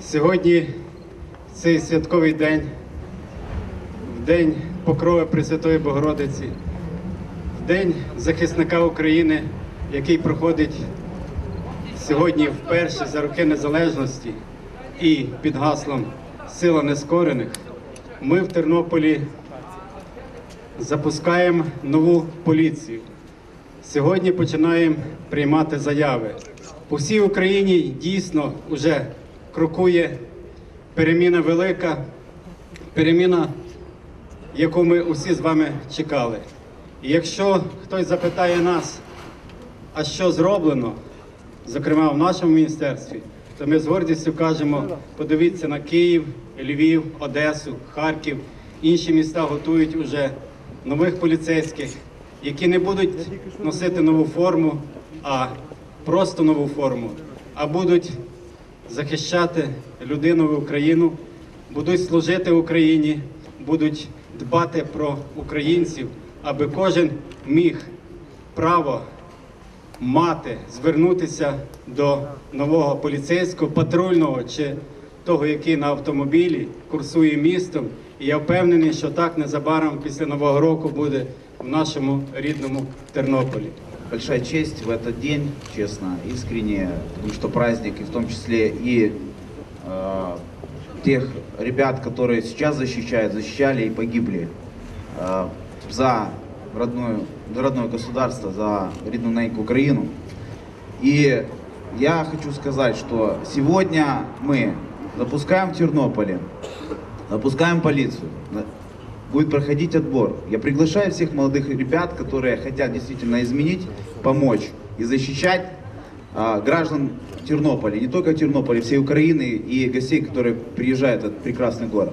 Сьогодні цей святковий день, в день покрови Пресвятої Богородиці, в день захисника України, який проходить сьогодні вперше за роки незалежності і під гаслом Сила нескорених. Ми в Тернополі запускаємо нову поліцію. Сьогодні починаємо приймати заяви. По всій Україні дійсно вже крокує переміна велика, переміна, яку ми усі з вами чекали. І якщо хтось запитає нас, а що зроблено, зокрема в нашому міністерстві, то ми з гордістю кажемо: подивіться на Київ, Львів, Одесу, Харків. Інші міста готують уже нових поліцейських, які не будуть носити нову форму, а просто нову форму, а будуть захищати людину в Україну, будуть служити Україні, будуть дбати про українців, аби кожен міг право мати, звернутися до нового поліцейського, патрульного чи того, який на автомобілі курсує містом. І я впевнений, що так незабаром після Нового року буде в нашому рідному Тернополі. Большая честь в этот день, честно, искренне, потому что праздник, и в том числе и э, тех ребят, которые сейчас защищают, защищали и погибли э, за родную, родное государство, за рідну неньку Украину. И я хочу сказать, что сегодня мы запускаем в Тернополе, запускаем полицию, будет проходить отбор. Я приглашаю всех молодых ребят, которые хотят действительно изменить, помочь и защищать а, граждан Тернополя, не только Тернополя, всей Украины и гостей, которые приезжают в этот прекрасный город.